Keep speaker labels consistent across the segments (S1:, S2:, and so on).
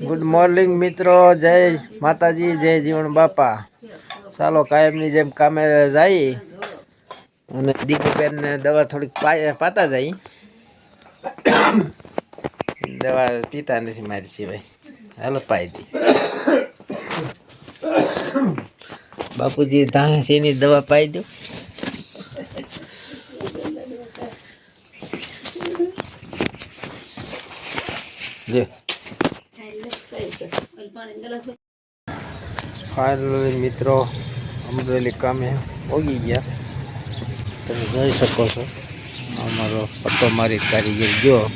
S1: Good morning મિત્રો. જય માતાજી, જય જીવણ બાપા. ચાલો, કાયમની જેમ કામે જઈ અને દીકરીબેન ને દવા થોડીક પાતા જઈ દવા પીતા નથી મારી સિવાય. હાલો, પાઈ દી. બાપુજી ધાસીની દવા પાઈ દો. જો. ફાઇનલી મિત્રો, અમરેલી કામે ઓગી ગયા. તમે જોઈ શકો છો, અમારો પટ્ટો મારી કારીગર જો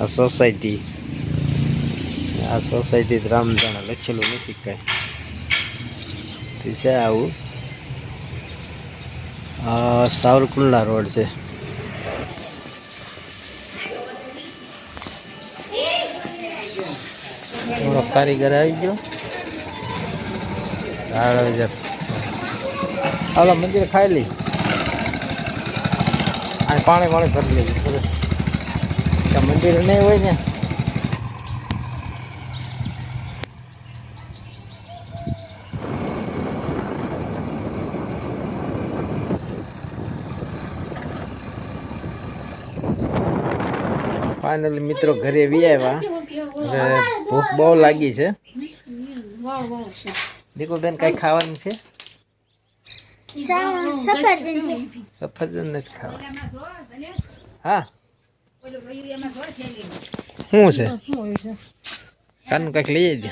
S1: આ સોસાયટી આ સોસાયટી રામદાણા લખેલું નથી કાંઈ. છે આવું. આ સાવરકુંડલા રોડ છે. થોડો કારીગર આવી ગયો. હાલો મંદિર ખાઈ લઈ. આ પાણી પાણી ભરી લેવું ત્યાં મંદિર નહીં હોય ને. ફાઇનલી મિત્રો ઘરે વી આવ્યા ભૂખ બહુ લાગી છે. દીકુબેન કઈ ખાવાનું છે? સફરજન નથી ખાવા હા. શું છે? કાન કંઈક લઈ દે.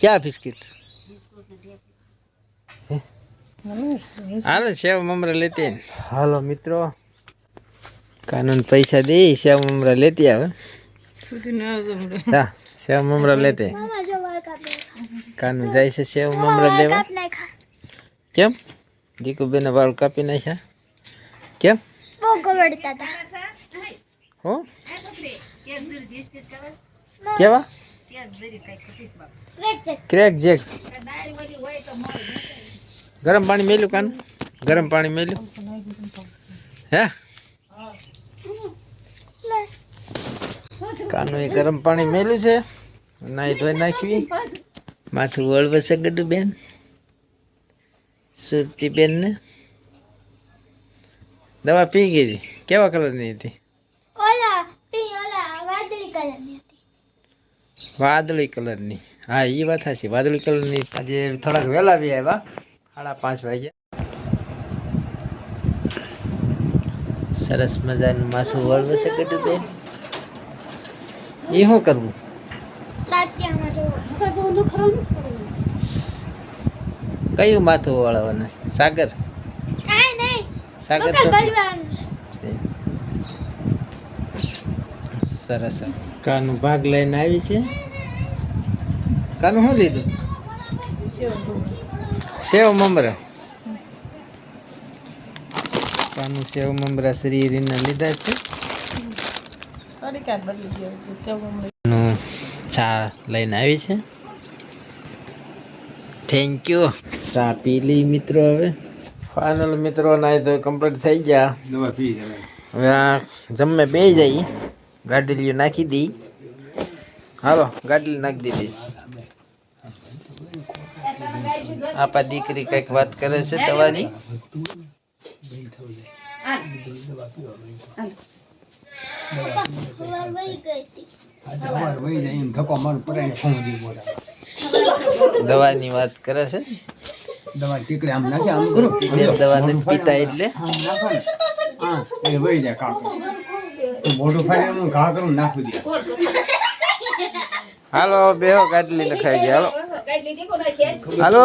S1: ક્યાં બિસ્કિટ? હાલો સેવ મમરા લેતી હાલો મિત્રો. કાનૂન પૈસા દે સેવ મમરા લેતી આવે. હા સેવ મમરા લેતે કાનૂન જાય છે સેવ મમરા લેવા કેમ દીકુબેન વાળ કાપી નાખ્યા કેમ હો કેવા ક્રેક જેક ગરમ પાણી મેલ્યું કાનું ગરમ પાણી મેલ્યું હે કાનું એ ગરમ પાણી મેલું છે. નાઈ ધોઈ નાખવી માથું વળવશે ગડુ બેન. સુરતી બેન ને દવા પી ગઈ. હતી? કેવા કલરની હતી. વાદળી કલરની. હા એ વાત છે વાદળી કલરની આજે થોડાક વહેલા બી આવ્યા. સાડા પાંચ વાગ્યા. સરસ મજાનું માથું વળવશે ગડુ બેન. એ શું કરવું? કયું માથું વળવાનું સાગર? સાગર સરસ કાનું ભાગ લઈને આવી છે? કાનું શું લીધું? સેવ મમરા. કાનું સેવ મમરા શ્રી રીના લીધા છે? ચા લઈને આવી છે. થેન્ક યુ ચા પી લી મિત્રો હવે. ફાઇનલ મિત્રો નાય તો કમ્પ્લીટ થઈ ગયા. હવે. આ જમે બે જઈ. ગાડીલીઓ નાખી દી. હાલો ગાડી નાખી દીધી. આપા દીકરી કંઈક વાત કરે છે દવાની? દવાની વાત કરે છે?
S2: દવા ટીકડે આમ નાખે આમ કરો.
S1: બે દવા નથી પીતા એટલે?
S2: હા વહી જાય કાકો. ફાઈ હું ઘા કરું નાખી દે.
S1: હાલો બેહો ગાડી લખાઈ ગયા. હાલો. હાલો.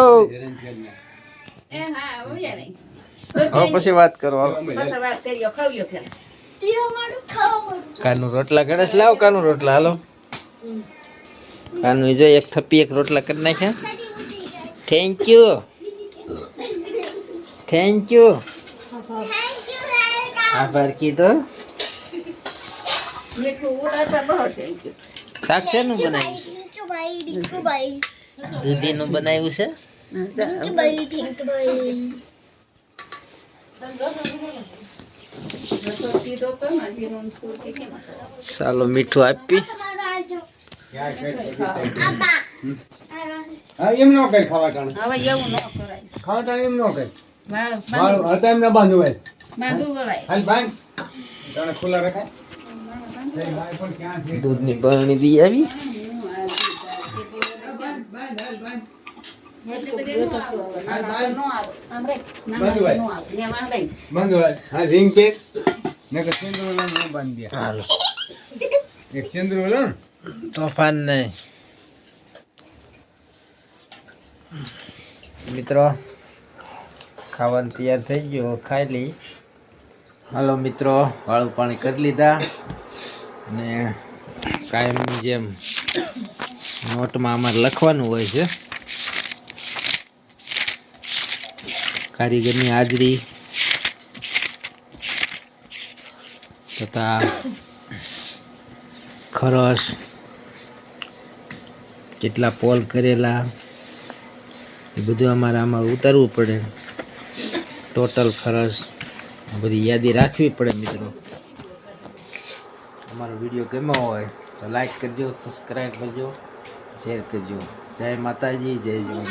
S1: હવે પછી વાત કરો હાલો. કાનું રોટલા ગણેશ લાવ કાનું રોટલા હાલો. કાનું જો એક થપ્પી એક રોટલા કરી નાખ્યા. થેન્ક યુ થેન્ક યુ આભાર કીધો. શાક છે નું બનાવ્યું દૂધી નું બનાવ્યું છે? ચાલો મીઠું આપી?
S2: એમ ન કઈ ખાવા ટાણે
S3: હવે એવું ન કરાય.
S2: ખાવા ટાણે એમ ન કઈ. મારું હતા એમ ના બાંધવું હોય
S3: વળાય.
S2: હાલ બાંધ ખુલ્લા રખાય. ભાઈ પણ ક્યાં
S1: દૂધની બરણી દી આવી. તોફાન નહીં. મિત્રો ખાવાનું તૈયાર થઈ ગયો. ખાઈ લઈ હાલો મિત્રો વાળું પાણી કરી લીધા. અને કાયમ જેમ નોટમાં અમારે લખવાનું હોય છે. કારીગરની હાજરી તથા ખરસ, કેટલા પોલ કરેલા, એ બધું અમારે આમાં ઉતારવું પડે. ટોટલ ખરસ બધી યાદી રાખવી પડે મિત્રો. અમારો વીડિયો ગમ્યો હોય તો લાઈક કરજો સબસ્ક્રાઈબ કરજો શેર કરજો. જય માતાજી, જય જય